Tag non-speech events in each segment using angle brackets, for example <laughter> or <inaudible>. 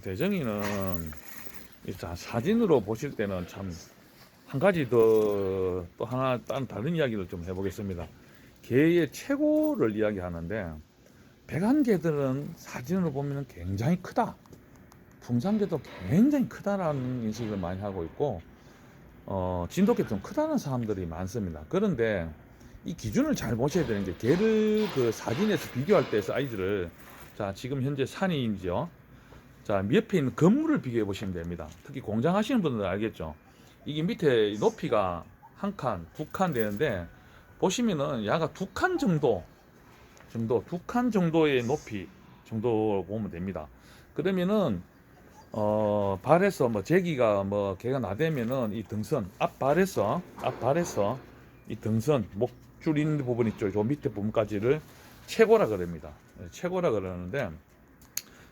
대정이는 일단 사진으로 보실 때는 참 한 가지 더 또 하나 다른 다른 이야기를 좀 해보겠습니다. 개의 최고를 이야기하는데 백안개들은 사진으로 보면 굉장히 크다. 풍산개도 굉장히 크다라는 인식을 많이 하고 있고 어, 진돗개도 좀 크다는 사람들이 많습니다. 그런데 이 기준을 잘 보셔야 되는 게 개를 그 사진에서 비교할 때 사이즈를 자 지금 현재 산이지요. 자 옆에 있는 건물을 비교해 보시면 됩니다. 특히 공장 하시는 분들은 알겠죠. 이게 밑에 높이가 한 칸, 두 칸 되는데 보시면은 야가 두 칸 정도 정도 두 칸 정도의 높이 정도 보면 됩니다. 그러면은 어 발에서 뭐 제기가 뭐 개가 나대면은 이 등선 앞 발에서 앞 발에서 이 등선 목줄 있는 부분 있죠. 저 밑에 부분까지를 최고라 그럽니다. 예, 최고라 그러는데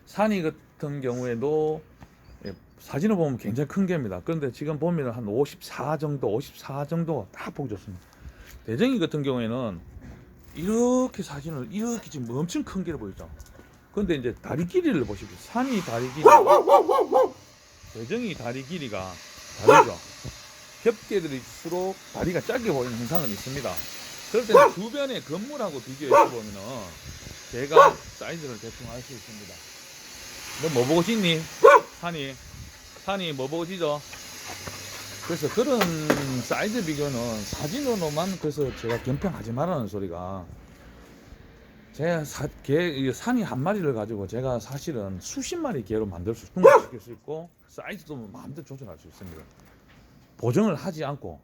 산이 같은 경우에도 예, 사진을 보면 굉장히 큰 개입니다. 그런데 지금 보면 한 54 정도, 54 정도 딱 보기 좋습니다. 대정이 같은 경우에는 이렇게 사진을 이렇게 지금 엄청 큰 개를 보이죠. 그런데 이제 다리 길이를 보십시오. 산이 다리 길이, 대정이 다리 길이가 다르죠. 겹개들일수록 다리가 짧게 보이는 현상은 있습니다. 그럴 때는 주변의 건물하고 비교해서 보면은 제가 사이즈를 대충 알 수 있습니다. 너 뭐 보고 싶니? 산이 산이 뭐 보고 지죠? 그래서 그런 사이즈 비교는 사진으로만 그래서 제가 겸평하지 말라는 소리가 제가 사, 개, 이 산이 한 마리를 가지고 제가 사실은 수십 마리 개로 만들 수, 승화시킬 수 있고 사이즈도 마음대로 조절할 수 있습니다. 보정을 하지 않고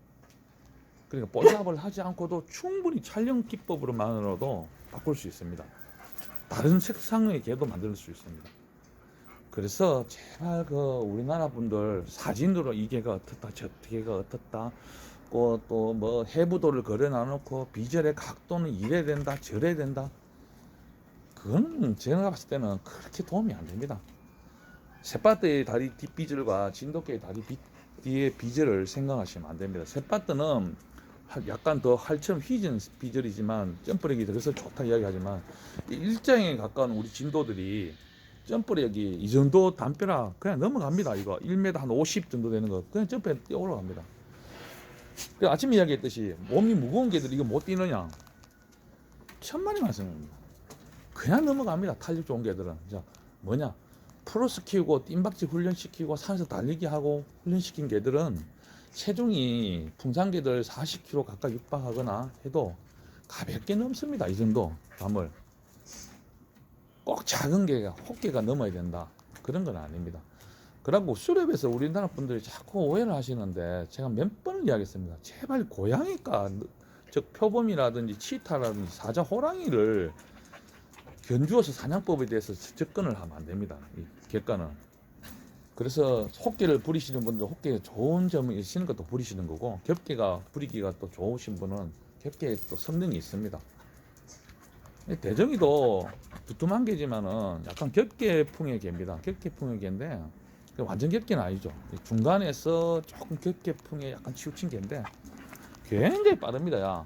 그러니까 볼잡을 하지 않고도 충분히 촬영 기법으로만으로도 바꿀 수 있습니다. 다른 색상의 개도 만들 수 있습니다. 그래서 제발 그 우리나라 분들 사진으로 이 개가 어떻다 저 개가 어떻다 또 뭐 해부도를 그려 놔 놓고 비절의 각도는 이래야 된다 저래야 된다. 그거는 제가 봤을 때는 그렇게 도움이 안 됩니다. 셋바트의 다리 뒷비절과 진돗개의 다리 비, 뒤의 비절을 생각하시면 안 됩니다. 셋바트는 하- 약간 더 활처럼 휘진 비절이지만 점프력이 그래서 좋다 이야기하지만 이 일장에 가까운 우리 진도들이 점프력이 이 정도 담벼락 그냥 넘어갑니다. 이거 1m 한 50 정도 되는 거 그냥 점프에 뛰어 올라갑니다. 그 아침 이야기했듯이 몸이 무거운 개들 이거 못 뛰느냐? 천만이 말씀입니다. 그냥 넘어갑니다. 탄력 좋은 개들은 자 뭐냐? 프로스 키우고 뜀박지 훈련시키고 산에서 달리기 하고 훈련시킨 개들은 체중이 풍산개들 40kg 가까이 육박하거나 해도 가볍게 넘습니다. 이 정도 담을. 꼭 작은 개가 호개가 넘어야 된다 그런 건 아닙니다. 그리고 수렵에서 우리나라 분들이 자꾸 오해를 하시는데 제가 몇 번을 이야기했습니다. 제발 고양이가 즉 표범이라든지 치타라든지 사자 호랑이를 견주어서 사냥법에 대해서 접근을 하면 안 됩니다. 이 객관은. 그래서 호개를 부리시는 분들 호개에 좋은 점이 있는 것도 부리시는 거고 겹개가 부리기가 또 좋으신 분은 겹개에 또 성능이 있습니다. 이 대정이도 두툼한 개지만은 약간 겹개풍의 개입니다. 겹개풍의 개인데 그 완전 겹개는 아니죠. 이 중간에서 조금 겹개풍에 약간 치우친 개인데 굉장히 빠릅니다. 야.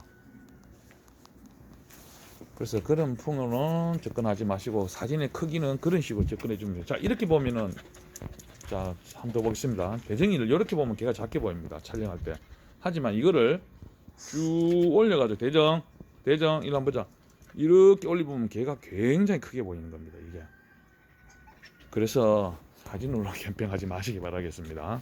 그래서 그런 풍으로는 접근하지 마시고 사진의 크기는 그런 식으로 접근해 줍니다. 자 이렇게 보면은 자 한번 더 보겠습니다. 대정이를 이렇게 보면 개가 작게 보입니다. 촬영할 때. 하지만 이거를 쭉 올려가지고 대정 대정 이거 한번 보자. 이렇게 올리보면 개가 굉장히 크게 보이는 겁니다. 이게. 그래서 사진으로 캠핑하지 <laughs> 마시기 바라겠습니다.